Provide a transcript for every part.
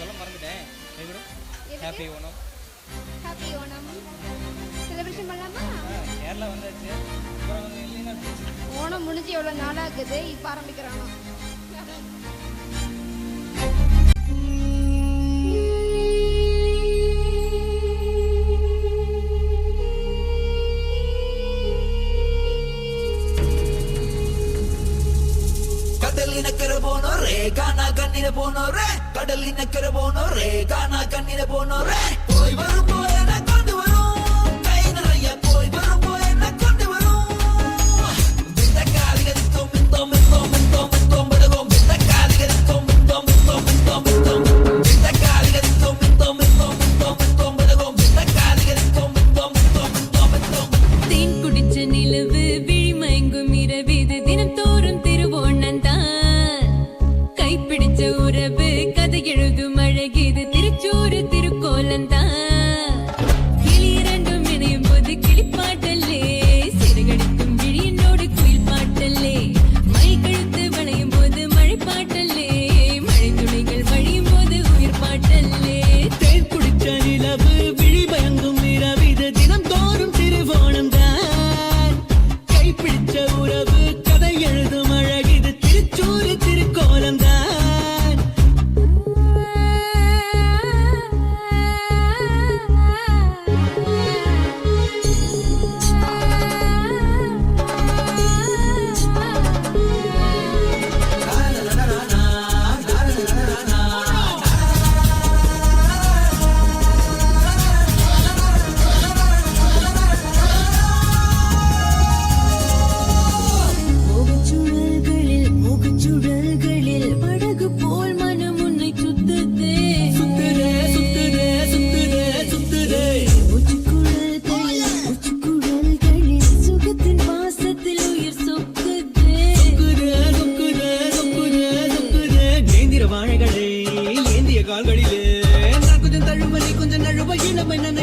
சொல்ல மறந்துட்டேன். கைவிடும் happy Onam happy Onam celebration பண்ணலாமா? கேரளா வந்தாச்சு. அப்புறம் வந்து இல்லைன்னா ஓணம் முடிஞ்சு எவ்வளோ நாளாக இருக்குது இப்போ ஆரம்பிக்கிறானோ? கடலினக்கரை போனோரே காணா கண்ணின போனோரே கடலினக்கரை போனோரே காணா கண்ணின போனோரே போய் வரும் போன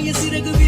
you see the good